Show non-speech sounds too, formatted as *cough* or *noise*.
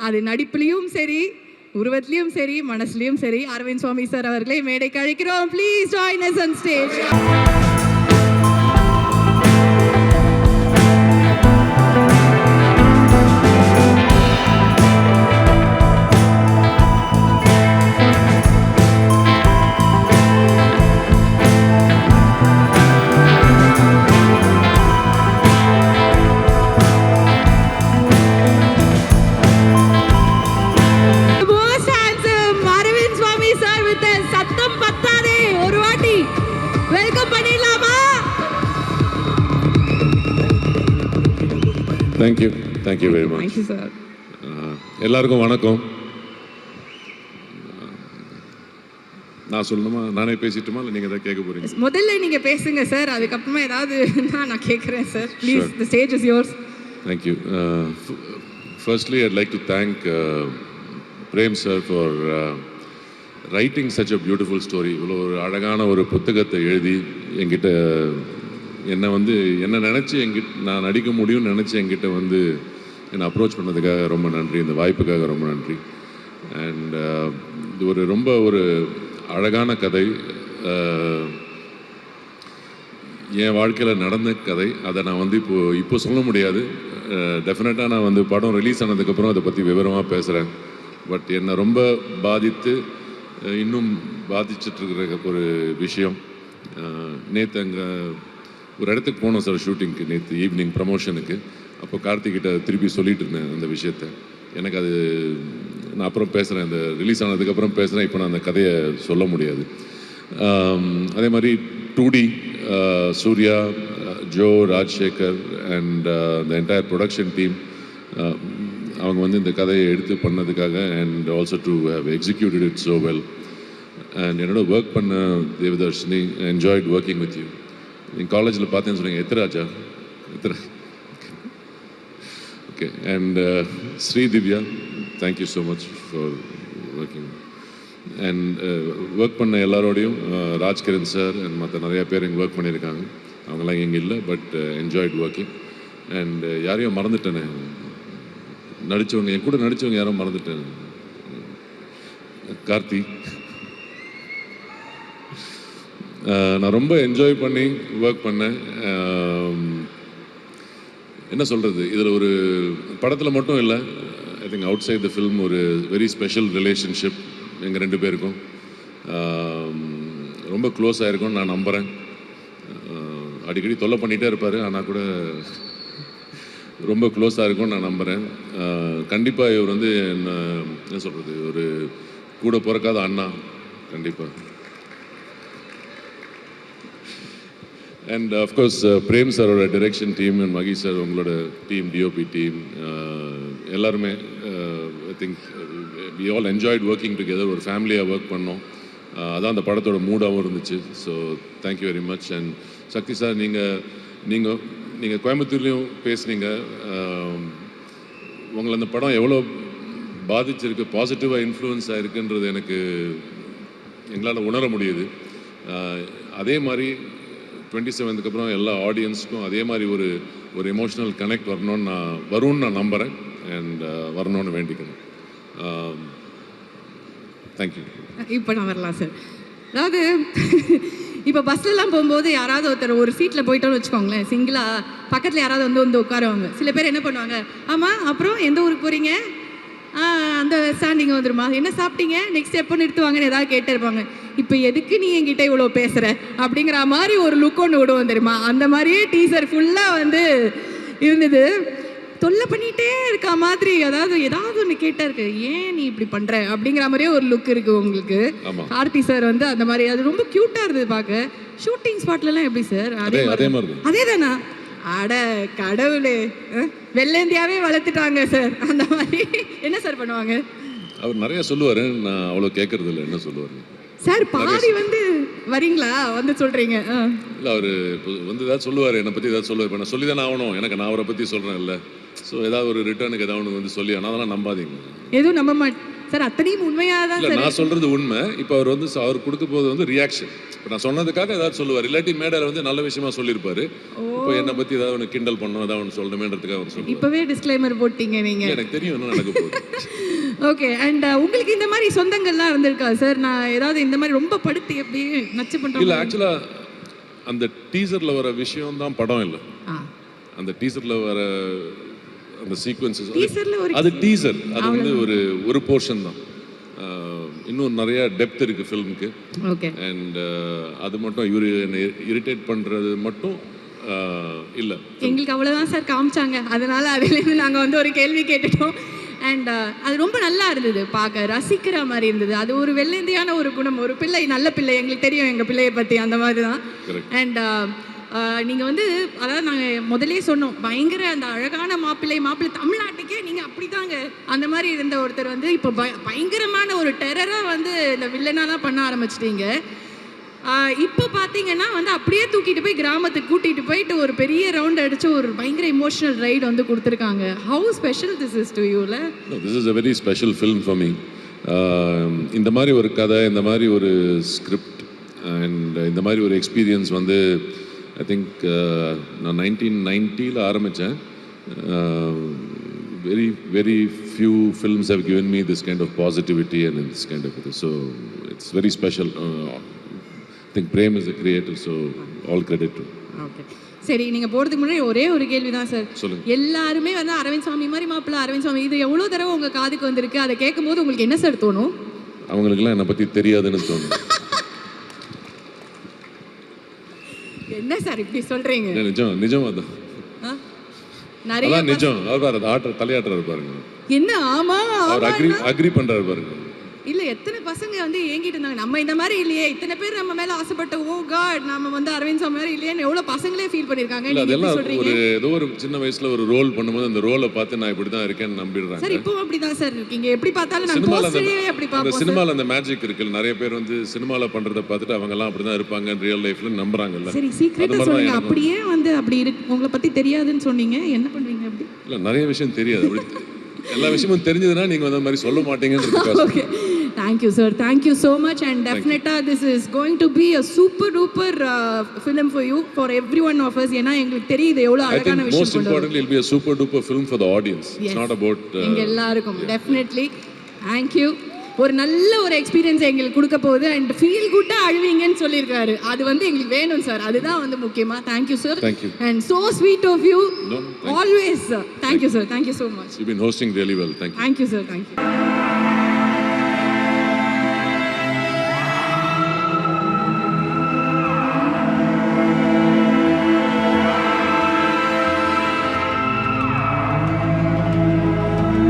அது நடிப்புலையும் சரி உருவத்திலையும் சரி மனசுலயும் சரி அரவிந்த் சுவாமி சார் அவர்களை மேடைக்கு அழைக்கிறோம். Please join us on stage thank you thank you very much thank you sir எல்லாருக்கும் வணக்கம். நான் சொல்லணுமா? நானே பேசிட்டுமா? இல்லை நீங்கள் தான் கேட்க போறீங்க முதல்ல நீங்க பேசுங்க சார் அதுக்கப்புறமா ஏதாவது நான் கேட்குறேன் sir please. The stage is yours thank you firstly I'd like to thank Prem sir for writing such a beautiful story இவ்வளோ ஒரு அழகான ஒரு புத்தகத்தை எழுதி என்கிட்ட என்னை வந்து என்னை நினச்சி எங்கிட்ட நான் நடிக்க முடியும்னு நினச்சி என்கிட்ட வந்து என்னை அப்ரோச் பண்ணதுக்காக ரொம்ப நன்றி இந்த வாய்ப்புக்காக ரொம்ப நன்றி. அண்ட் uh, இது ஒரு ரொம்ப ஒரு அழகான கதை. Uh, என் வாழ்க்கையில் நடந்த கதை. அதை நான் வந்து இப்போ இப்போ சொல்ல முடியாது. Uh, டெஃபினட்டாக நான் வந்து படம் ரிலீஸ் ஆனதுக்கப்புறம் அதை பற்றி விவரமாக பேசுகிறேன் பட் என்னை ரொம்ப பாதித்து இன்னும் பாதிச்சிட்ருக்கிற ஒரு விஷயம். நேற்று அங்கே ஒரு இடத்துக்கு போனோம் சார் ஷூட்டிங்க்கு நேற்று ஈவினிங் ப்ரமோஷனுக்கு அப்போ கார்த்திகிட்ட திருப்பி சொல்லிட்டு இருந்தேன் அந்த விஷயத்த. எனக்கு அது நான் அப்புறம் பேசுகிறேன் இந்த ரிலீஸ் ஆனதுக்கப்புறம் பேசுகிறேன் இப்போ நான் அந்த கதையை சொல்ல முடியாது. அதே மாதிரி two D Suriya Jo Rajsekar and the entire production team அவங்க வந்து இந்த கதையை எடுத்து பண்ணதுக்காக and also to have executed it so well and என்னோட ஒர்க் பண்ண Devadarshini enjoyed working with you நீங்கள் காலேஜில் பார்த்தேன்னு சொன்னீங்க Ethiraja Ethira okay and Sri Divya thank you so much for working and work பண்ண எல்லாரோடையும் uh, ராஜ்கிரண் சார் அண்ட் மற்ற நிறையா பேர் இங்கே ஒர்க் பண்ணியிருக்காங்க. அவங்களாம் இங்கே இல்லை பட் என்ஜாய்ட் ஒர்க்கிங் அண்ட் யாரையும் மறந்துட்டேனே. நடித்தவங்க என் கூட நடித்தவங்க யாரும் மறந்துட்டேன். கார்த்தி. நான் ரொம்ப என்ஜாய் பண்ணி ஒர்க் பண்ணேன். என்ன சொல்கிறது இதில் ஒரு படத்தில் மட்டும் இல்லை I think outside the film ஒரு வெரி ஸ்பெஷல் ரிலேஷன்ஷிப் எங்கள் ரெண்டு பேருக்கும். ரொம்ப க்ளோஸ் ஆகிருக்கும்னு நான் நம்புகிறேன் அடிக்கடி தொல்லை பண்ணிகிட்டே இருப்பார் ஆனால் கூட ரொம்ப க்ளோஸாக இருக்கும்னு நான் நம்புகிறேன் கண்டிப்பாக இவர் வந்து என்ன என்ன சொல்கிறது ஒரு கூட பிறக்காத அண்ணா கண்டிப்பாக அண்ட் அஃப்கோர்ஸ் பிரேம் சாரோட direction team and Magi sir உங்களோட டீம் டிஓபி டீம் எல்லாருமே I think we all enjoyed working together ஒரு ஃபேமிலியாக ஒர்க் பண்ணோம். Uh, அதான் அந்த படத்தோட மூடாகவும் இருந்துச்சு. So thank you very much and Sakthi sir நீங்கள் நீங்கள் நீங்கள் கோயம்புத்தூர்லேயும் பேசுனீங்க. Um, உங்களை அந்த படம் எவ்வளோ பாதிச்சிருக்கு பாசிட்டிவாக இன்ஃப்ளூயன்ஸ் ஆகிருக்குன்றது எனக்கு எங்களால் உணர முடியுது. Uh, அதே மாதிரி டுவெண்ட்டி செவன்த்துக்கு அப்புறம் எல்லா ஆடியன்ஸ்க்கும் அதே மாதிரி ஒரு ஒரு எமோஷனல் கனெக்ட் வரணும்னு நான் வரும்னு நான் நம்புகிறேன் அண்ட் uh, வரணும்னு வேண்டிக்கணும் தேங்க்யூ um, இப்போ நான் வரலாம் சார் அதாவது இப்போ பஸ்லலாம் போகும்போது யாராவது ஒருத்தர் ஒரு சீட்டில் போயிட்டோன்னு வச்சுக்கோங்களேன். சிங்கிளாக பக்கத்தில் யாராவது வந்து வந்து உட்காருவாங்க. சில பேர் என்ன பண்ணுவாங்க? ஆமாம் அப்புறம் எந்த ஊருக்கு போகிறீங்க அந்த ஸ்டாண்டிங் வந்துருமா? என்ன சாப்பிட்டீங்க? நெக்ஸ்ட் எப்போ நிறுத்துவாங்கன்னு ஏதாவது கேட்டே இருப்பாங்க இப்போ எதுக்கு நீ என்கிட்ட இவ்வளோ பேசுகிற அப்படிங்கிற மாதிரி ஒரு லுக் ஒன்று விடுவோம் தெரியுமா அந்த மாதிரியே டீசர் ஃபுல்லாக வந்து இருந்தது. தொல்லை பண்ணிட்டே இருக்க மாதிரி அதாவது ஏதாவது ஒன்று கேட்டா இருக்கு. ஏன் நீ இப்படி பண்ற? அப்படிங்கிற மாதிரியே ஒரு லுக் இருக்கு உங்களுக்கு. கார்த்தி சார் வந்து அந்த மாதிரி அது ரொம்ப கியூட்டா இருந்தது பார்க்க. ஷூட்டிங் ஸ்பாட்ல எல்லாம் எப்படி சார் அதே அதே தானா அட கடவுளே. வெள்ளேந்தியாவே வளர்த்துட்டாங்க சார் அந்த மாதிரி. என்ன சார் பண்ணுவாங்க? அவர் நிறைய சொல்லுவார். நான் அவ்வளோ கேட்கறது இல்லை என்ன சொல்லுவார்? சார் பாதி வந்து வரீங்களா? வந்து சொல்றீங்க. அஹ். இல்லை அவர் வந்து ஏதாவது சொல்லுவார். என்னை பற்றி ஏதாவது சொல்லுவார். இப்போ நான் சொல்லி தானே ஆகணும். எனக்கு நான் அவரை பற்றி சொல்கிறேன்ல ஸோ ஏதாவது ஒரு ரிட்டர்னுக்கு ஏதாவது ஒன்று வந்து சொல்லி ஆனால் அதெல்லாம் நம்பாதீங்க. எதுவும் நம்ப மாட் சார் அத்தனையும் உண்மையாக தான் இல்ல சார். நான் சொல்றது உண்மை. இப்போ அவர் வந்து அவர் கொடுக்க போது வந்து ரியாக்ஷன் இப்போ நான் சொன்னதுக்காக ஏதாவது சொல்லுவார். இல்லாட்டி மேடையில் வந்து நல்ல விஷயமா சொல்லியிருப்பாரு. இப்போ என்னை பத்தி ஏதாவது ஒன்று கிண்டல் பண்ணணும் ஏதாவது ஒன்று சொல்லணுமேன்றதுக்காக அவர் சொல்லுவார். இப்பவே டிஸ்க்ளைமர் போட்டீங்க நீங்க. எனக்கு தெரியும் என்ன நடக்க போகுது. *laughs* ஓகே அண்ட் உங்களுக்கு இந்த மாதிரி சொந்தங்கள்லாம் இருந்திருக்கா சார் நான் ஏதாவது இந்த மாதிரி ரொம்ப படுத்தி எப்படி நச்சு இல்ல பண்றோம் ஆக்சுவலா அந்த டீசர்ல வர விஷயம் தான் படம் இல்லை. அந்த டீசர்ல வர அந்த சீக்வன்சஸ் அது டீசர் அது வந்து ஒரு ஒரு போர்ஷன் தான். இன்னும் நிறைய டெப்த் இருக்கு ஃபிலிமுக்கு அண்ட் அது மட்டும் இவர் இரிட்டேட் பண்றது மட்டும் இல்ல. எங்களுக்கு அவ்வளவுதான் சார் காமிச்சாங்க. அதனால அதுலேருந்து நாங்க வந்து ஒரு கேள்வி கேட்டுட்டோம். அண்ட் அது ரொம்ப நல்லா இருந்தது. பார்க்க ரசிக்கிற மாதிரி இருந்தது. அது ஒரு வெள்ளந்தியான ஒரு குணம். ஒரு பிள்ளை நல்ல பிள்ளை. எங்களுக்கு தெரியும் எங்க பிள்ளையை பத்தி அந்த மாதிரி தான். அண்ட் நீங்கள் வந்து அதாவது நாங்கள் முதலே சொன்னோம் பயங்கர அந்த அழகான மாப்பிள்ளை மாப்பிள்ளை தமிழ்நாட்டுக்கே நீங்கள் அப்படிதாங்க. அந்த மாதிரி இருந்த ஒருத்தர் வந்து இப்போ பய பயங்கரமான ஒரு டெரராக வந்து இந்த வில்லனாலாம் பண்ண ஆரம்பிச்சிட்டீங்க. இப்போ பார்த்தீங்கன்னா வந்து அப்படியே தூக்கிட்டு போய் கிராமத்துக்கு கூட்டிகிட்டு போயிட்டு ஒரு பெரிய ரவுண்ட் அடிச்சு ஒரு பயங்கர இமோஷனல் ரைடு வந்து கொடுத்துருக்காங்க. How special this is to யூல this is a very special film for me இந்த மாதிரி ஒரு கதை இந்த மாதிரி ஒரு ஸ்கிரிப்ட் அண்ட் இந்த மாதிரி ஒரு எக்ஸ்பீரியன்ஸ் வந்து ஐ திங்க் நான் நைன்டீன் நைன்ட்டியில் ஆரம்பித்தேன் very very few films have given me this kind of positivity and this kind of இது so it's very special think Prem is the creator so all credit to okay சரி நீங்க போறதுக்கு முன்னாடி ஒரே ஒரு கேள்வி தான் சார் சொல்லுங்க. எல்லாருமே வந்து அரவிந்த் சாமி மாதிரி மாப்பிள்ள அரவிந்த் சாமி இது எவ்வளவு தடவை உங்க காதுக்கு வந்திருக்கு? அதை கேட்கும் போது உங்களுக்கு என்ன சார் தோணும்? அவங்களுக்கெல்லாம் என்னை பற்றி தெரியாதுன்னு தோணும். என்ன சார் இப்படி சொல்றீங்க? நிஜம் நிஜம் அதான். ஆ? நிறைய நிஜம். அவர் தலையாட்டுறாரு பாருங்க. என்ன ஆமா அவர் அக்ரி அக்ரி பண்றாரு பாருங்க. இல்ல எத்தனை பசங்க வந்து ஏங்கிட்டு இருந்தாங்க? நம்ம இந்த மாதிரி இல்லையே. இத்தனை பேர் நம்ம மேல ஆசைப்பட்ட ஓ காட் நாம வந்து அரவிந்த் சாமி மாதிரி இல்லையேன்னு எவ்வளவு பசங்களே ஃபீல் எப்படி அதெல்லாம் ஒரு ஏதோ ஒரு சின்ன வயசுல ஒரு ரோல் பண்ணும்போது அந்த ரோலை பார்த்து நான் இப்படி தான் இருக்கேன்னு சார் நம்பிடுறாங்க இப்பவும் அப்படிதான் சார் இருக்கீங்க எப்படி பார்த்தாலும் நான் போஸ்டரே அப்படி பார்ப்போம் சார். சினிமால அந்த மேஜிக் இருக்குல்ல நிறைய பேர் வந்து சினிமால பண்றத பார்த்துட்டு அவங்க எல்லாம் அப்படிதான் இருப்பாங்க ரியல் லைஃப்ல நம்புறாங்கல்ல சரி அது சீக்கிரட்டா மாதிரி தான் சொல்லுங்க. அப்படியே வந்து அப்படி இருக்கு. உங்களை பத்தி தெரியாதுன்னு சொன்னீங்க. என்ன பண்றீங்க அப்படி? இல்ல நிறைய விஷயம் தெரியாது. அப்படி *laughs* எல்லா விஷயமும் தெரிஞ்சதுன்னா நீங்க அந்த மாதிரி சொல்ல மாட்டீங்கன்றது okay *laughs* thank you sir thank you so much and டெஃபினட்டாக this is going to be a super duper film for you for every one of us ஏன்னா எங்களுக்கு தெரியுது எவ்வளோ அழகான திங்க் விஷயம் most importantly it'll be a super duper film for the audience. It's not about எங்க எல்லாருக்கும் definitely thank you ஒரு நல்ல ஒரு எக்ஸ்பீரியன்ஸ் எங்களுக்கு கொடுக்க போகுது. அண்ட் ஃபீல் குட்டாக அழுவீங்கன்னு சொல்லியிருக்காரு. அது வந்து எங்களுக்கு வேணும் சார் அதுதான் வந்து முக்கியமாக thank you sir Thank you. And so sweet of you No, thank you. Always thank you sir thank you so much you been hosting really well. Thank you. Thank you sir thank you